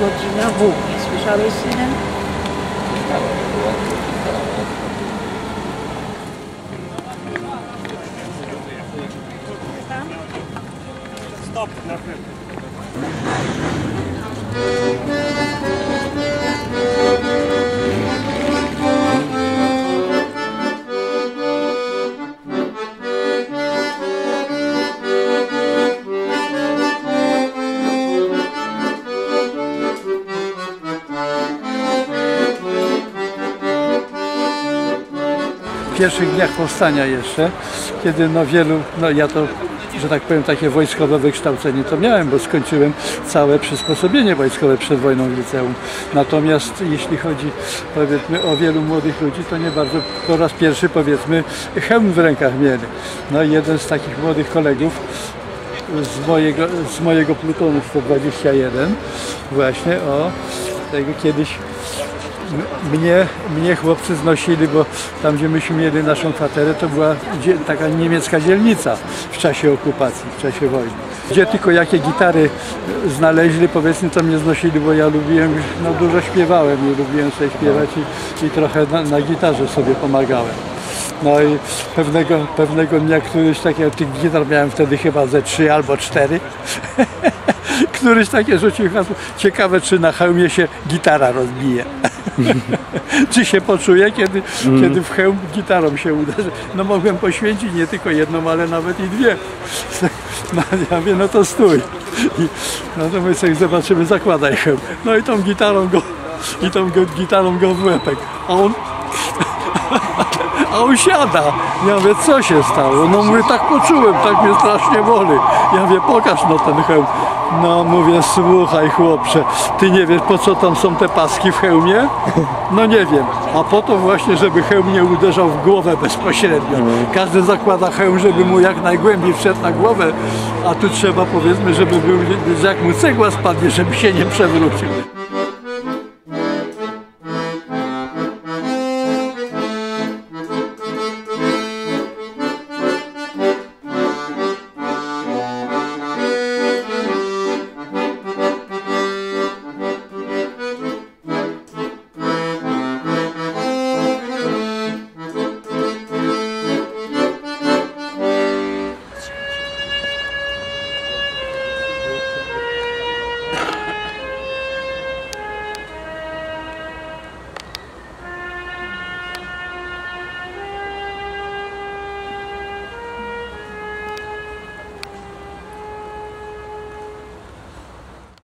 Godzina w. Nie słyszałeś synem? Stop, na pierwszych dniach powstania jeszcze, kiedy no wielu, no ja to, że tak powiem, takie wojskowe wykształcenie to miałem, bo skończyłem całe przysposobienie wojskowe przed wojną w liceum. Natomiast jeśli chodzi powiedzmy o wielu młodych ludzi, to nie bardzo po raz pierwszy powiedzmy hełm w rękach mieli. No i jeden z takich młodych kolegów z mojego, z mojego plutonu 121 właśnie o tego kiedyś Mnie, mnie chłopcy znosili, bo tam gdzie myśmy mieli naszą kwaterę, to była taka niemiecka dzielnica w czasie okupacji, w czasie wojny. Gdzie tylko jakie gitary znaleźli, powiedzmy, to mnie znosili, bo ja lubiłem, no dużo śpiewałem i lubiłem sobie śpiewać i, i trochę na, na gitarze sobie pomagałem. No i pewnego, pewnego dnia któryś takie, tych gitar miałem wtedy chyba ze trzy albo cztery. któryś takie rzucił hasło. Ciekawe, czy na hełmie się gitara rozbije. czy się poczuje, kiedy, kiedy w hełm gitarą się uderzy. No mogłem poświęcić nie tylko jedną, ale nawet i dwie. No ja mówię, no to stój. I, no to my sobie zobaczymy, zakładaj hełm. No i tą gitarą go, i tą gitarą go w łepek. A on a on siada. Ja mówię, co się stało? No mówię, tak poczułem, tak mnie strasznie boli. Ja mówię, pokaż no ten hełm. No mówię, słuchaj chłopcze, ty nie wiesz po co tam są te paski w hełmie? No nie wiem. A po to właśnie, żeby hełm nie uderzał w głowę bezpośrednio. Każdy zakłada hełm, żeby mu jak najgłębiej wszedł na głowę, a tu trzeba powiedzmy, żeby był, jak mu cegła spadnie, żeby się nie przewrócił.